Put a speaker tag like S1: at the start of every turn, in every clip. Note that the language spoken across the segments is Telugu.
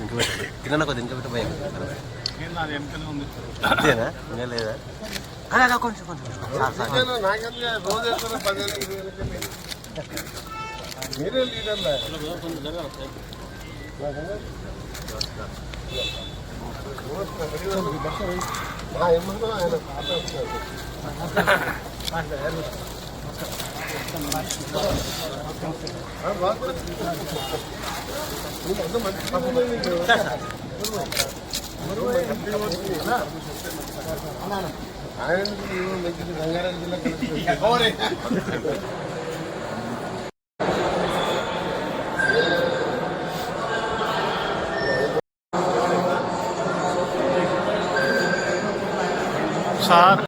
S1: ఇంక కొద్ది ఇంక పెట్ట భయం అంతేనా ఇంకా లేదా అలా కొంచెం కొంచెం
S2: మీరే ఆయన ఆయన నువ్వు మంచి రంగారెడ్డి జిల్లా collector.
S3: Sir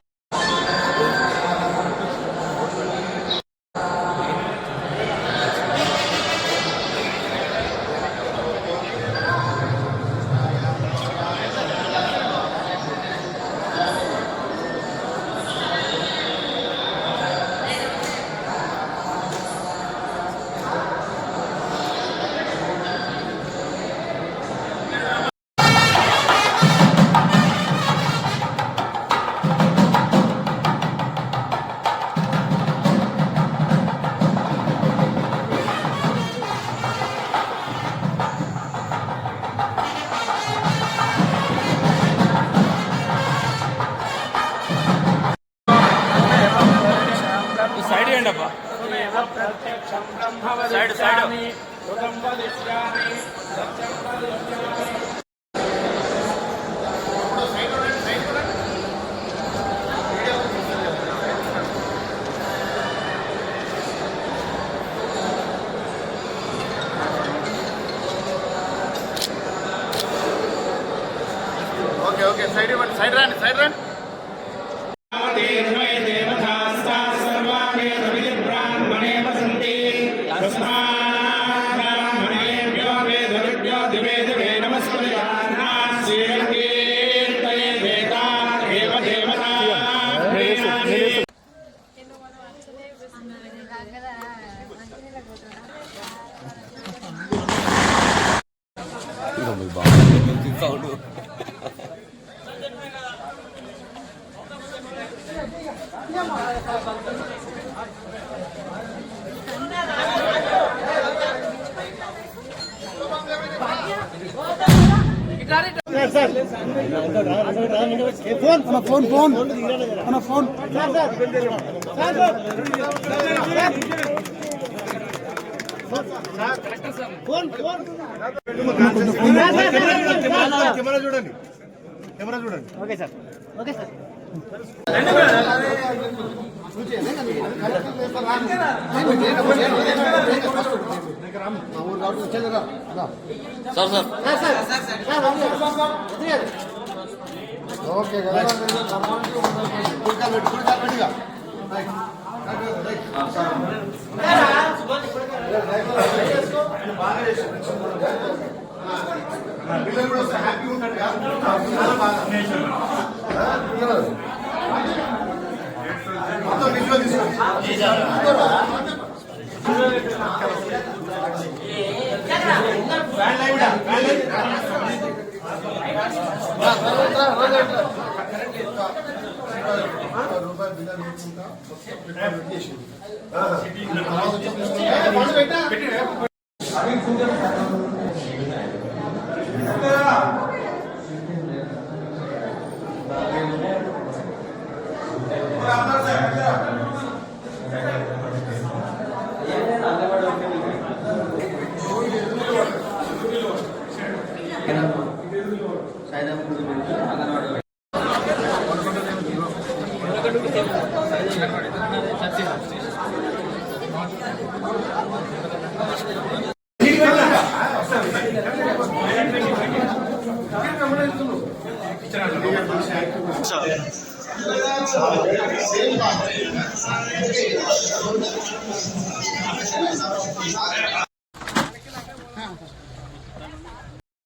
S3: side side okay okay side ఇవ్వండి సైడ్ రాండి సైడ్ రాండి.
S1: ఇక మీ బాబు సౌండ్
S2: ఫోన్ ఫోన్ ఫోన్ మన ఫోన్ కెమెరా చూడండి కెమెరా చూడండి okay sir okay sir
S1: sir sir
S2: okay కదా. కుడికాలు పిల్లలు కూడా వస్తే ఉంటాడు మొత్తం విజువల్ తీసుకోండి ఫ్యాన్ లైవ్ డా,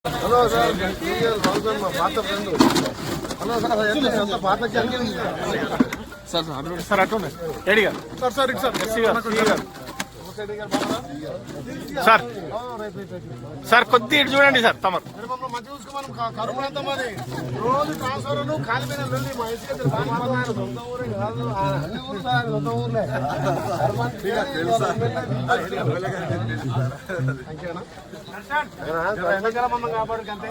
S2: హలో సార్ రావుగన్ మా పాత ఫ్రెండ్. హలో సార్ ఎంత పాత
S3: సార్ సార్ అటు sir sir sir sir sir కొద్ది ఇటు చూడండి సార్ తమరు.
S2: మంచి చూసుకోమని కరువులంతా మరి రోజు ట్రాన్స్ఫర్ కాలిపోయిన వెళ్ళి మా ఇసుక సొంత ఊరే కాదు అన్ని ఊరు సార్ సొంత ఊర్లే మమ్మల్ని కాపాడు అంతే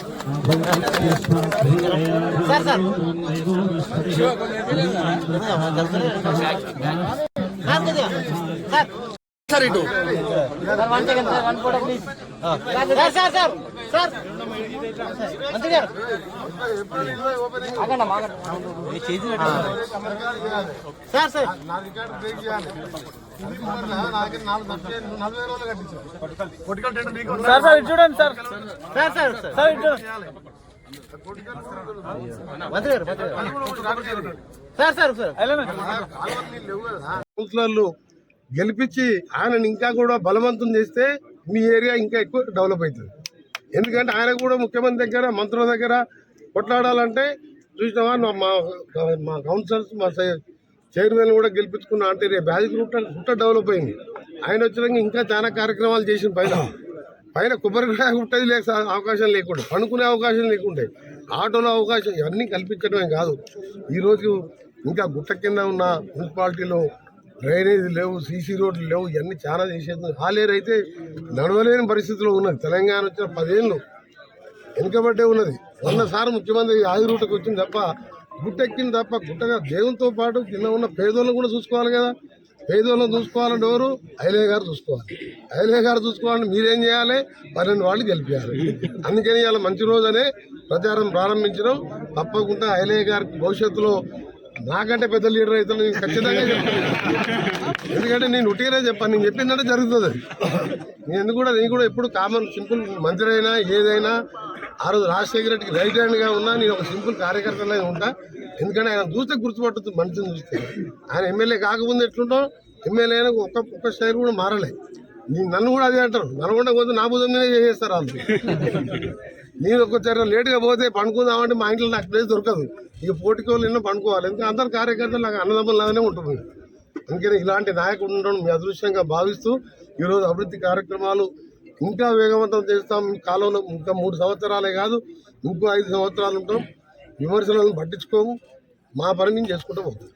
S3: ఫోన్ కింది పెట్టే
S2: సార్ ఇటు. Sir sir. మీకు ఉందా?
S3: Sir sir. ఇటు చూడండి sir
S1: sir. Sir sir
S3: sir ఇటు చూడండి
S1: సార్ సార్ సార్
S2: గెలిపించి ఆయనని ఇంకా కూడా బలవంతం చేస్తే మీ ఏరియా ఇంకా ఎక్కువ డెవలప్ అవుతుంది. ఎందుకంటే ఆయన కూడా ముఖ్యమంత్రి దగ్గర మంత్రుల దగ్గర కొట్లాడాలంటే చూసినావా? మా మా కౌన్సిలర్స్ మా చైర్మన్ కూడా గెలిపించుకున్న అంటే రేపు బ్యాజ్ గుట్ట గుట్ట డెవలప్ అయింది. ఆయన వచ్చినాక ఇంకా చాలా కార్యక్రమాలు చేసిన పైన. పైన కొబ్బరికాయ గుట్టది లేక అవకాశం లేకుండా. పండుకునే అవకాశం లేకుండే. ఆటోలో అవకాశం ఇవన్నీ కల్పించడమే కాదు. ఈరోజు ఇంకా గుట్ట కింద ఉన్న మున్సిపాలిటీలో డ్రైనేజ్ లేవు సీసీ రోడ్లు లేవు ఇవన్నీ చాలా చేసేది. హాలేరు అయితే నడవలేని పరిస్థితిలో ఉన్నది. తెలంగాణ వచ్చిన పదేళ్ళు వెనుకబడ్డే ఉన్నది. వంద ముఖ్యమంత్రి ఆది రూట్కి వచ్చింది తప్ప గుట్టెక్కింది తప్ప గుట్టగా దేవునితో పాటు కింద ఉన్న పేదోళ్ళని కూడా చూసుకోవాలి కదా. పేదోళ్ళని చూసుకోవాలంటే ఎవరు? ఐలయ్య గారు చూసుకోవాలి. ఐలయ్య గారు చూసుకోవాలంటే మీరేం చేయాలి? పన్నెండు వాళ్ళు గెలిపించాలి అందుకని ఇవాళ మంచి రోజనే ప్రచారం ప్రారంభించడం. తప్పకుండా ఐలయ్య గారికి భవిష్యత్తులో నాకంటే పెద్ద లీడర్ అయితే నేను ఖచ్చితంగా చెప్తాను. ఎందుకంటే నేను ఉట్టిగానే చెప్పాను నేను చెప్పిందంటే జరుగుతుంది అది. నేను కూడా నేను కూడా ఎప్పుడు కామన్ సింపుల్ మంత్రైనా ఏదైనా ఆ రోజు రాజశేఖర రెడ్డికి రైట్ హ్యాండ్గా ఉన్నా నేను ఒక సింపుల్ కార్యకర్తలే ఉంటా. ఎందుకంటే ఆయన చూస్తే గుర్తుపట్టుతుంది మనిషిని చూస్తే. ఆయన ఎమ్మెల్యే కాకముందు ఎట్లుంటాం ఎమ్మెల్యే అయినా ఒక్క ఒక్క స్టైల్ కూడా మారలే. నేను నన్ను కూడా అదే అంటారు. నన్ను కూడా కొంచెం నా భుజం మీదే చేసేస్తారు వాళ్ళు. నేను ఒక లేట్గా పోతే పండుకుందామంటే మా ఇంట్లో నాకు ప్లేస్ దొరకదు. ఇక పోటీకోళ్ళు ఎన్నో పండుకోవాలి. ఎందుకంటే అందరు కార్యకర్తలు నాకు అన్నదమ్ములాగానే ఉంటుంది అందుకని ఇలాంటి నాయకుడు ఉండడం మీ అదృశ్యంగా భావిస్తూ ఈరోజు అభివృద్ధి కార్యక్రమాలు ఇంకా వేగవంతం చేస్తాం. కాలంలో ఇంకా మూడు సంవత్సరాలే కాదు ఇంకో ఐదు సంవత్సరాలు ఉంటాం. విమర్శలను పట్టించుకోము. మా పని మేము చేసుకుంటూ పోతాం.